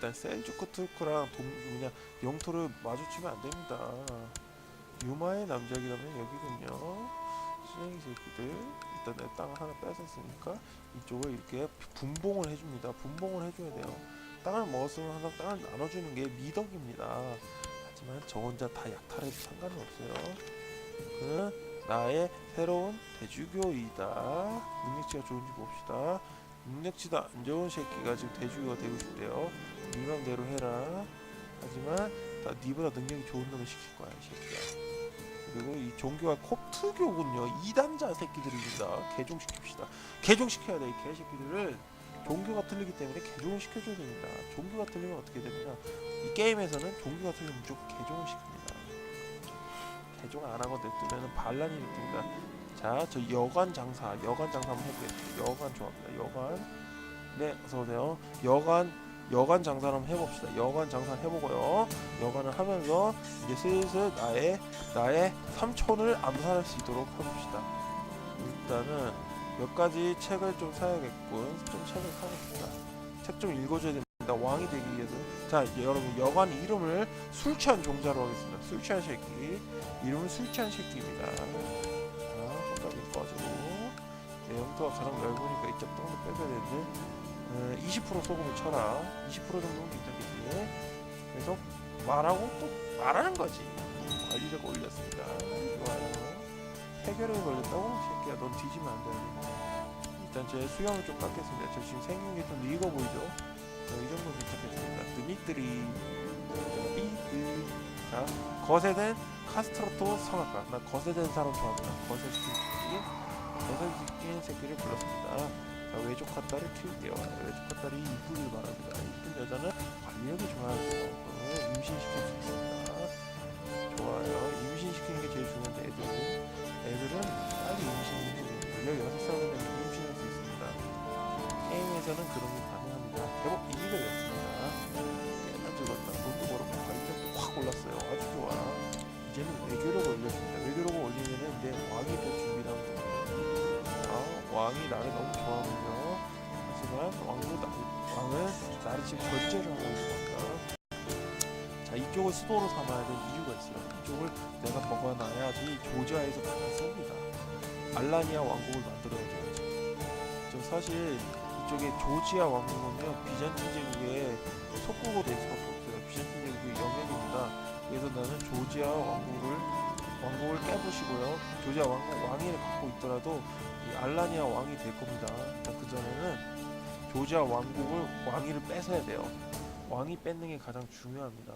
일단 셀주크 투르크랑 동 뭐냐 영토를 마주치면 안 됩니다. 유마의 남작이라면 여기군요. 쓰레기 새끼들 일단 내 땅을 하나 뺏었으니까 이쪽을 이렇게 분봉을 해줍니다. 분봉을 해줘야 돼요. 땅을 먹었으면 항상 땅을 나눠주는 게 미덕입니다. 하지만 저 혼자 다 약탈해도 상관은 없어요. 그는 나의 새로운 대주교이다. 능력치가 좋은지 봅시다. 능력치도 안 좋은 새끼가 지금 대주교가 되고 싶대요. 네 맘대로 해라. 하지만 나 니보다 능력이 좋은 놈을 시킬 거야, 이 새끼야. 그리고 이 종교가 콥트교군요. 이단자 새끼들입니다. 개종시킵시다. 개종시켜야 돼, 이 개새끼들을. 종교가 틀리기 때문에 개종을 시켜줘야 됩니다. 종교가 틀리면 어떻게 되느냐? 이 게임에서는 종교가 틀리면 무조건 개종을 시킵니다. 개종 안 하고 냅두면 반란이 일어납니다. 자, 저 여관 장사, 여관 장사 한번 해보겠습니다. 여관 좋아합니다. 여관. 네, 어서 오세요. 여관, 여관 장사를 한번 해봅시다. 여관 장사 해보고요. 여관을 하면서 이제 슬슬 나의 나의 삼촌을 암살할 수 있도록 해봅시다. 일단은 몇 가지 책을 좀 사야겠군. 좀 책을 사봅시다. 책 좀 읽어줘야 됩니다. 왕이 되기 위해서. 자, 여러분 여관 이름을 술 취한 종자로 하겠습니다. 술 취한 새끼. 이름은 술 취한 새끼입니다. 자, 손잡이 꺼주고. 네, 영토가 가장 넓으니까 이쪽 땅도 빼줘야 되는데. 어, 20% 소금을 쳐라. 20% 정도는 괜찮겠지. 그래서 말하고 또 말하는 거지. 관리자가 올렸습니다. 좋아요. 해결에 걸렸다고? 새끼야, 넌 뒤지면 안 돼. 일단 제 수염을 좀 깎겠습니다. 저 지금 생긴 게 좀 늙어 보이죠? 어, 이 정도 괜찮겠습니다. 드미트리, 삐드. 자, 거세된 카스트로토 성악가. 나 거세된 사람 좋아합니다. 거세시킨 새끼. 거세시킨 새끼를 불렀습니다. 자, 외족 핫딸을 키울게요. 외족 핫딸이 이쁘길 바랍니다. 이쁜 여자는 관리력이 좋아야 돼요. 임신시킬 수 있습니다. 좋아요. 임신시키는 게 제일 중요한데 애들은 애들은 빨리 임신을 해요. 16살이 되면 임신할 수 있습니다. 게임에서는 그런 게 가능합니다. 제법 이기가 됐습니다. 꽤나 죽었다. 돈도 벌었고 가격도 확 올랐어요. 아주 좋아. 이제는 외교력을 올려줍니다. 외교력을 올리면은 내 왕이 될 준비를 하면 됩니다. 아, 왕이 나를 너무 좋아하군요. 하지만 왕도 나, 왕은 나를 지금 절제를 하고 있습니다. 자, 이쪽을 수도로 삼아야 될 이유가 있어요. 이쪽을 내가 먹어놔야지 조지아에서 받아 씁니다. 알라니아 왕국을 만들어야 돼요. 저 사실 이쪽에 조지아 왕국은요 비잔틴 제국의 속국으로 될 수밖에 없어요. 비잔틴 제국의 영역입니다. 그래서 나는 조지아 왕국을 왕국을 깨부시고요. 조지아 왕국 왕위를 갖고 있더라도 이 알라니아 왕이 될 겁니다. 그 전에는 조지아 왕국을 왕위를 뺏어야 돼요. 왕이 뺏는 게 가장 중요합니다.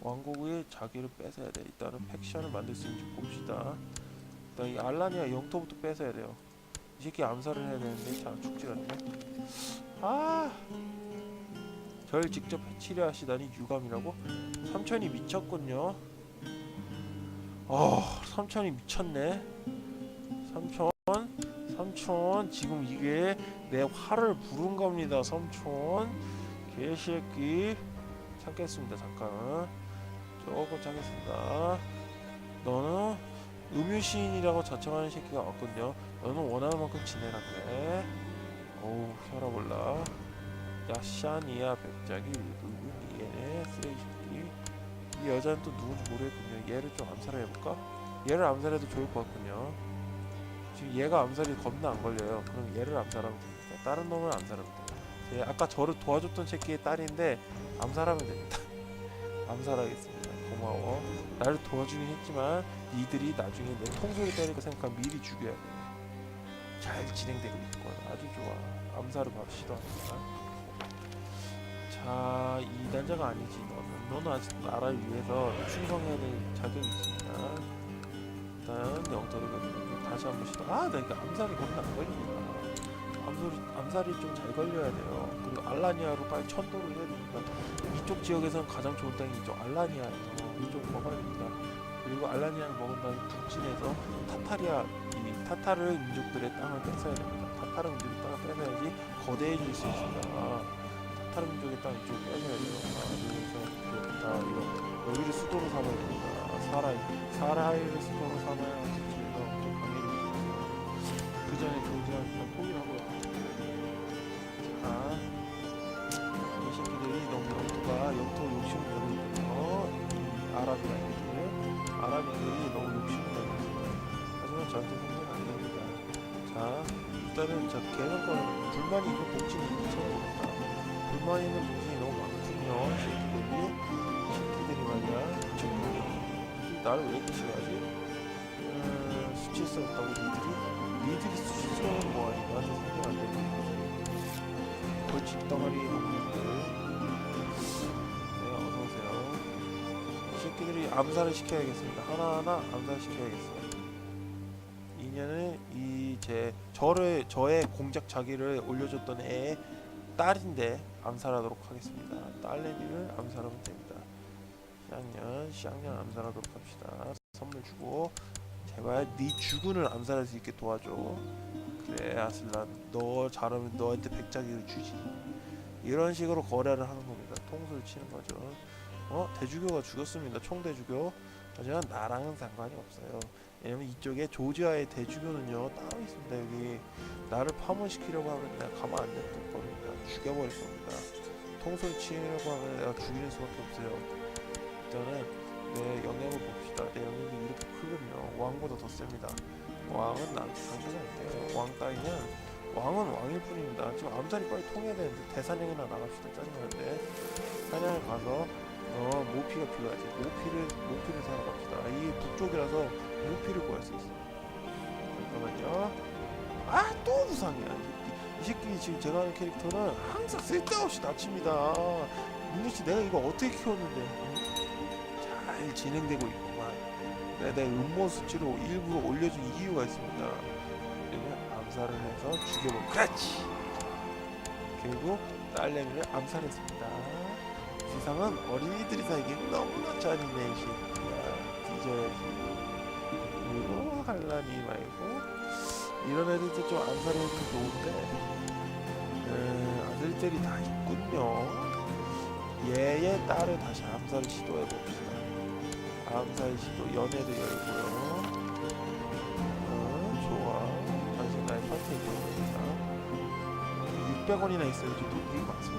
왕국의 자기를 뺏어야 돼. 일단은 팩션을 만들 수 있는지 봅시다. 일단 이 알라니아 영토부터 뺏어야 돼요. 이 새끼 암살을 해야 되는데 자 죽질 않네. 아, 절 직접 해치려 하시다니 유감이라고? 삼촌이 미쳤군요. 어, 삼촌이 미쳤네. 삼촌, 삼촌 지금 이게 내 화를 부른 겁니다. 삼촌, 개새끼. 참겠습니다. 잠깐. 조금 참겠습니다. 너는 음유시인이라고 자청하는 새끼가 왔군요. 너는 원하는 만큼 지내라 그래. 어우 혈압 올라. 야 샤니야 백작이 얘네 쓰레기. 이 여자는 또 누군지 모르겠군요. 얘를 좀 암살해 볼까? 얘를 암살해도 좋을 것 같군요. 지금 얘가 암살이 겁나 안 걸려요. 그럼 얘를 암살하면 됩니다. 다른 놈을 암살하면 돼요. 제 아까 저를 도와줬던 새끼의 딸인데 암살하면 됩니다. 암살하겠습니다. 고마워. 나를 도와주긴 했지만 니들이 나중에 내 통솔이 때릴 거 생각하면 미리 죽여야 돼. 잘 진행되고 있을 거야. 아주 좋아. 암살을 바로 시도합니다. 자, 이 단자가 아니지. 너는 너는 아직 나라를 위해서 충성해야 될 자격이 있습니다. 일단 영토를 가지고 다시 한번 시도. 아, 나 이거 암살이 겁나 안 걸립니다. 암살이 암살이 좀 잘 걸려야 돼요. 그리고 알라니아로 빨리 천도를 해야 되니까 이쪽 지역에서는 가장 좋은 땅이 이쪽 알라니아예요. 이쪽 먹어야. 그리고 알라니아를 먹은 다음에 북진해서 타타리아 이 타타르 민족들의 땅을 뺏어야 됩니다. 타타르 민족의 땅을 뺏어야지 거대해질 수 있습니다. 다른 쪽에 딱 이쪽 빼줘야죠. 아, 여기서 다 이거 여기를 수도로 삼아야 됩니다. 아, 사라이 사라이를 수도로 삼아야 집중도 강해지고 그 전에 조지한 일단 포기를 하고요. 자, 이 새끼들이 너무 영토가 영토 욕심을 내고 있거든요. 이 아랍이나 이게 아랍인들이 너무 욕심을 내고 있어요. 하지만 저한테 상관 안 됩니다. 자, 일단은 저 개념권 불만이 있는 복지는 있는 처음입니다. 불만 있는 복지이 너무 많군요. 새끼들이 새끼들이 말이야. 미쳤군요. 나를 왜 이렇게 싫어하지? 음, 수치스럽다고 니들이 니들이 수치스러운 뭐하니 나한테 생각 안 되는 거지. 벌칙 덩어리 놈들. 네, 어서 오세요. 이 새끼들이 암살을 시켜야겠습니다. 하나하나 암살 시켜야겠어요. 이년은 이제 저를 저의 공작 자기를 올려줬던 애의 딸인데 암살하도록 하겠습니다. 딸내미를 암살하면 됩니다. 쌍년 쌍년 암살하도록 합시다. 선물 주고 제발 네 주군을 암살할 수 있게 도와줘. 그래 아슬란 너 잘하면 너한테 백자기를 주지. 이런 식으로 거래를 하는 겁니다. 통수를 치는 거죠. 어 대주교가 죽었습니다. 총대주교. 하지만 나랑은 상관이 없어요. 왜냐면 이쪽에 조지아의 대주교는요 따로 있습니다. 여기 나를 파문시키려고 하면 내가 가만 안 냅둘 겁니다. 죽여버릴 겁니다. 통솔 치려고 하면 내가 죽일 수밖에 없어요. 일단은 내 영역을 봅시다. 내 영역이 이렇게 크군요. 왕보다 더 셉니다. 왕은 나한테 안 돼요. 왕 따위는 왕은 왕일 뿐입니다. 지금 암살이 빨리 통해야 되는데 대사냥이나 나갑시다. 짜증나는데 사냥을 가서 어 모피가 필요하지. 모피를 모피를 사러 갑시다. 이 북쪽이라서 모피를 구할 수 있어. 잠깐만요. 아 또 부상이야. 이, 이 새끼 지금 제가 하는 캐릭터는 항상 쓸데없이 다칩니다. 민우씨 내가 이거 어떻게 키웠는데 응? 잘 진행되고 있구만. 내가 내 음모 수치로 일부러 올려준 이유가 있습니다. 왜냐면 암살을 해서 죽여볼. 그렇지. 결국 딸내미를 암살했습니다. 세상은 어린이들이 살기엔 너무나 잔인해 이 새끼야. 뒤져야지. 그리고 한란이 말고 이런 애들도 좀 암살해주면 좋은데 에, 아들들이 다 있군요. 얘의 딸을 다시 암살 시도해 봅시다. 암살 시도 연애도 열고요. 어, 좋아. 당신 나의 파트에 들어옵니다. 600원이나 있어요. 돈 되게 많습니다.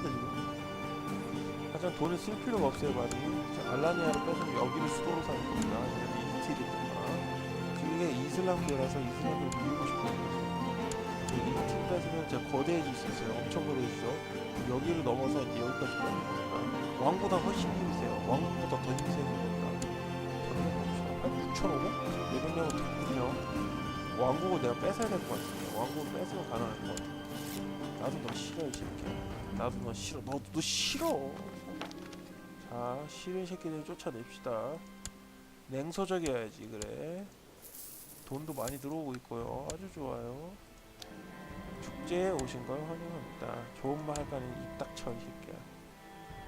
하지만 돈을 쓸 필요가 없어요 많이. 자, 알라니아를 빼서 여기를 수도로 사는 겁니다. 아니면 이틀이든가. 그게 이슬람교라서 이슬람을 밀고 싶어요. 이팀 뺏으면 진짜 거대해질 수 있어요. 엄청 거대해지죠. 여기를 넘어서 이제 여기까지 가는 겁니다. 왕보다 훨씬 힘이 세요. 왕보다 더 겁니다. 한 6,500? 400명은 됐군요. 왕국을 내가 뺏어야 될 것 같습니다. 왕국을 뺏으면 가능할 것 같아. 나도 너 싫어, 이 새끼야. 나도 너 싫어. 너, 너 싫어. 자, 싫은 새끼들 쫓아냅시다. 냉소적이어야지, 그래. 돈도 많이 들어오고 있고요. 아주 좋아요. 축제에 오신 걸 환영합니다. 좋은 말 할까는 입 닥쳐 이 새끼야.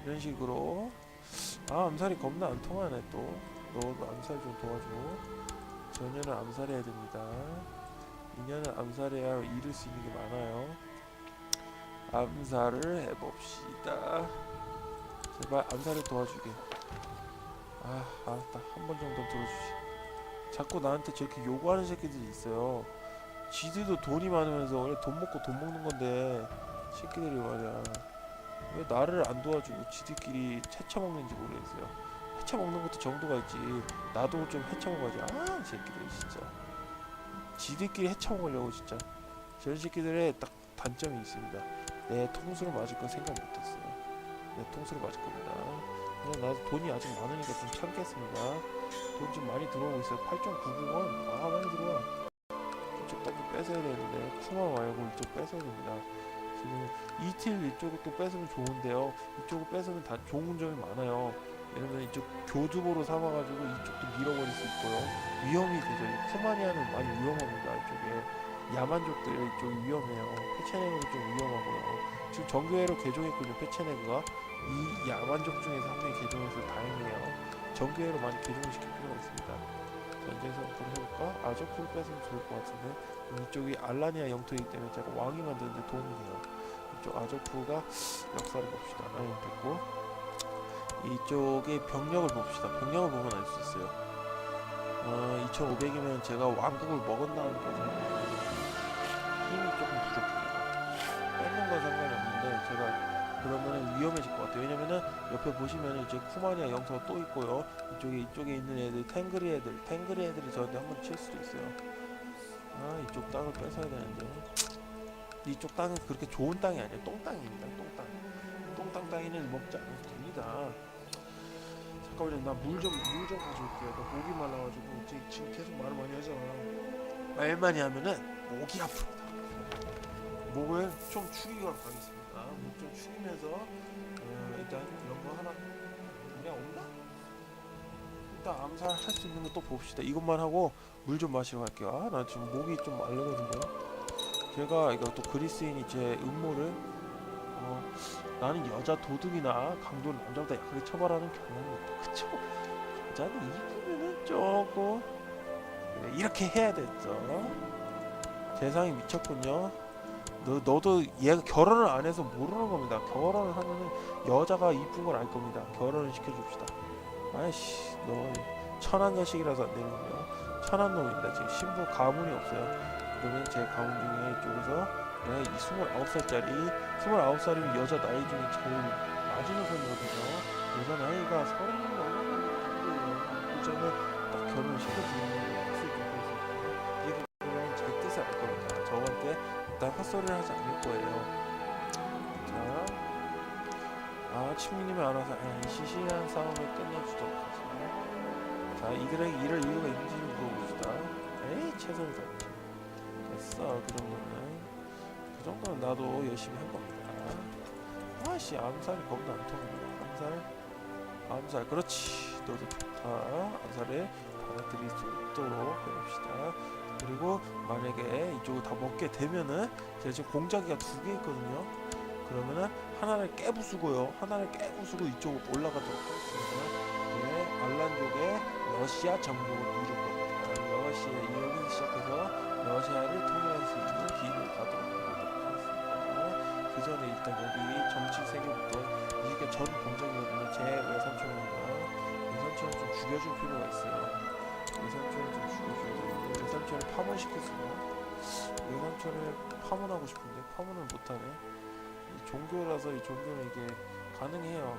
이런 식으로 아 암살이 겁나 안 통하네 또. 너도 암살 좀 도와줘. 전년을 암살해야 됩니다. 인연을 암살해야 잃을 수 있는 게 많아요. 암살을 해봅시다. 제발 암살을 도와주게. 아 알았다. 한 번 정도 들어주지. 자꾸 나한테 저렇게 요구하는 새끼들이 있어요. 지들도 돈이 많으면서 원래 돈 먹고 돈 먹는 건데 새끼들이 말이야 왜 나를 안 도와주고 지들끼리 해쳐 먹는지 모르겠어요. 해쳐 먹는 것도 정도가 있지. 나도 좀 해쳐 먹어야지. 아, 이 새끼들 진짜. 지들끼리 해쳐 먹으려고 진짜. 저런 새끼들의 딱 단점이 있습니다. 내 통수를 맞을 건 생각 못했어요. 내 통수를 맞을 겁니다. 그냥 나도 돈이 아직 많으니까 좀 참겠습니다. 돈 좀 많이 들어오고 있어요. 8.99원. 아, 많이 들어와. 이쪽 땅도 뺏어야 되는데 쿠마 말고 이쪽 뺏어야 됩니다. 지금 이틀 이쪽을 또 뺏으면 좋은데요. 이쪽을 뺏으면 다 좋은 점이 많아요. 왜냐면 이쪽 교두보로 삼아가지고 이쪽도 밀어버릴 수 있고요. 위험이 되죠. 이 쿠마니아는 많이 위험합니다. 이쪽에 야만족들 이쪽 위험해요. 페체네그도 좀 위험하고요. 지금 정교회로 개종했군요. 페체네그가 이 야만족 중에서 한 명이 개종해서 다행이에요. 정교회로 많이 개종을 시킬 필요가 있습니다. 전쟁에서 한번 해볼까? 아저프를 뺏으면 좋을 것 같은데 그럼 이쪽이 알라니아 영토이기 때문에 제가 왕이 만드는데 도움이 돼요. 이쪽 아저프가 역사를 봅시다. 아니 됐고 이쪽의 병력을 봅시다. 병력을 보면 알 수 있어요. 어, 2,500이면 제가 왕국을 먹었다는 거죠. 힘이 조금 부족해요. 뺏는 건 상관이 없는데 제가 그러면은 위험해질 것 같아요. 왜냐면은 옆에 보시면은 이제 쿠마니아 영토가 또 있고요. 이쪽에 이쪽에 있는 애들 탱그리 애들 탱그리 애들이 저한테 한 번 칠 수도 있어요. 아 이쪽 땅을 뺏어야 되는데. 이쪽 땅은 그렇게 좋은 땅이 아니에요. 똥땅입니다. 똥땅. 똥땅 따위는 먹지 않아도 됩니다. 잠깐만요. 나 물 좀 물 좀 가져올게요. 나 목이 말라가지고 지금, 계속 말을 많이 하잖아. 말 많이 하면은 목이 아픕니다 목을 좀 축이도록 하겠습니다. 목 좀 축이면서 어, 일단 이런 거 하나 그냥 없나? 일단 암살할 수 있는 거 또 봅시다. 이것만 하고 물 좀 마시러 갈게요. 아 나 지금 목이 좀 마르거든요. 제가 이거 또 그리스인이 제 음모를 어, 나는 여자 도둑이나 강도를 남자보다 약하게 처벌하는 경향이 있다. 그쵸? 여자는 이기면은 조금 그래, 이렇게 해야 됐죠 세상이 미쳤군요. 너, 너도 얘가 결혼을 안 해서 모르는 겁니다. 결혼을 하면은 여자가 이쁜 걸 알 겁니다. 결혼을 시켜줍시다. 아이씨 너 천한 자식이라서 안 되는군요. 천한 놈입니다 지금. 신부 가문이 없어요. 그러면 제 가문 중에 이쪽에서 내가 이 29살짜리 29살이면 여자 나이 중에 제일 마지노선이거든요 여자 나이가 서른 넘어가면 저는 딱 결혼을 시켜주는 정도였어요 헛소리를 하지 않을 거예요. 자, 아 치미님이 알아서 에이, 시시한 싸움을 끝내주도록 하죠. 자 이들에게 이럴 이유가 있는지를 물어봅시다. 에이 최선을 다했지 됐어 그 정도는 그 정도는 나도 열심히 한 겁니다. 아씨 암살이 겁나 안 통합니다 암살? 암살 그렇지. 너도 좋다. 암살을 받아들일 수 있도록 해봅시다 그리고 만약에 이쪽을 다 먹게 되면은 제가 지금 공작기가 두 개 있거든요. 그러면은 하나를 깨부수고요. 하나를 깨부수고 이쪽으로 올라가도록 하겠습니다. 네, 알란족의 러시아 정복을 이룰 겁니다 러시아 여기서 시작해서 러시아를 통일할 수 있는 길을 가도록 하겠습니다. 그 전에 일단 여기 정치 세계부터 이게 전 공작이거든요 제 외삼촌입니다 외삼촌을 좀 죽여줄 필요가 있어요 외삼촌을 좀 죽여줘야 되는데 외삼촌을 파문시켰으면 외삼촌을 파문하고 싶은데 파문을 못하네. 이 종교라서 이 종교는 이게 가능해요.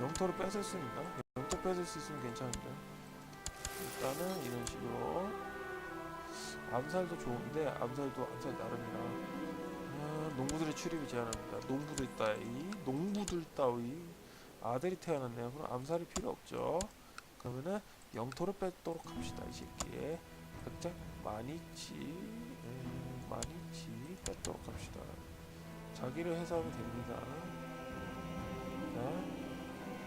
영토를 뺏을 수 있나? 영토 뺏을 수 있으면 괜찮은데. 일단은 이런 식으로 암살도 좋은데 암살도 암살 나름이라 아, 농부들의 출입이 제한합니다. 농부들 따위 농부들 따위. 아들이 태어났네요. 그럼 암살이 필요 없죠. 그러면은 영토를 뺏도록 합시다 이 새끼에. 살짝 많이치 음, 많이치 뺏도록 합시다. 자기를 해소하면 됩니다. 자,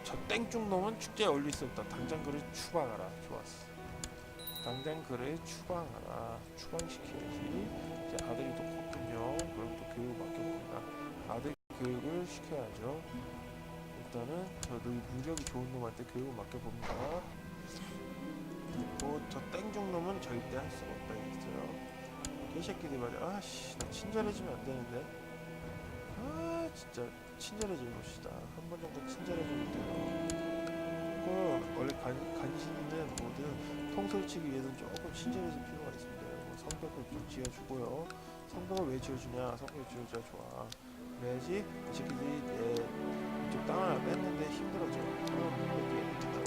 저 땡쭉 놈은 축제에 올릴 수 없다. 당장 그를 추방하라. 좋았어. 당장 그를 추방하라. 추방시켜야지. 이제 아들이 또 컸군요. 그럼 또 교육을 맡겨봅니다. 아들 교육을 시켜야죠. 일단은 저 느- 능력이 좋은 놈한테 교육을 맡겨봅니다 그리고 저 땡중 놈은 절대 할 수가 없다 이랬어요. 이 새끼들 말이야. 아씨 나 친절해지면 안 되는데. 아 진짜 친절해지고 봅시다. 한 번 정도 친절해지면 돼요 조금 원래 간, 간신이는 뭐든 통솔 치기 위해서는 조금 친절해질 필요가 있습니다. 뭐 성벽을 좀 지어주고요. 성벽을 왜 지어주냐? 성벽을 지어줘야 좋아. 그래야지 이 새끼들이 내 이쪽 땅을 뺐는데 힘들어져. 그럼 어떻게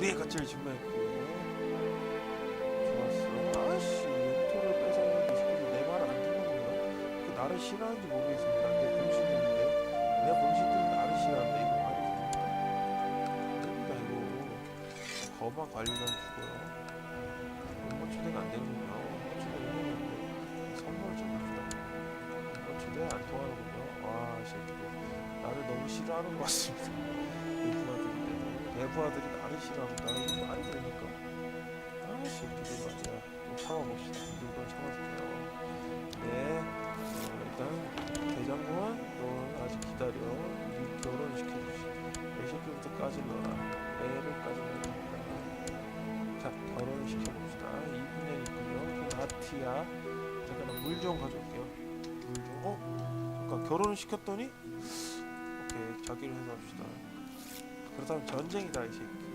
우리의 가치를 증명했고. 좋았어. 아씨 토를 뺏었는데 이 새끼들 내 말을 안 듣는군요 그 나를 싫어하는지 모르겠습니다. 내 본심인데. 내 본심들은 나를 싫어한다 이거 말이 됩니다 이거. 거만 관리만 주고요. 공모 초대가 안 되는군요 공모 초대 왜 되는데 선물을 좀 줍시다. 공모 초대 안 통하는군요. 와 새끼들 나를 너무 싫어하는 것 같습니다 대부하들이 나를 싫어한다. 이거 말이 됩니까. 아 새끼들 말이야 좀 참아봅시다. 이건 참아줄게요. 네. 어, 일단 대장군 너 아직 기다려. 네 결혼 시켜주시 이 새끼부터 까질러라 애를 까질러라 자 결혼을 시켜봅시다. 이분년 있군요. 그 아티야. 잠깐 물좀 가져올게요. 물좀. 어? 잠깐 결혼을 시켰더니? 오케이 자기를 해서 합시다 그렇다면 전쟁이다 이 새끼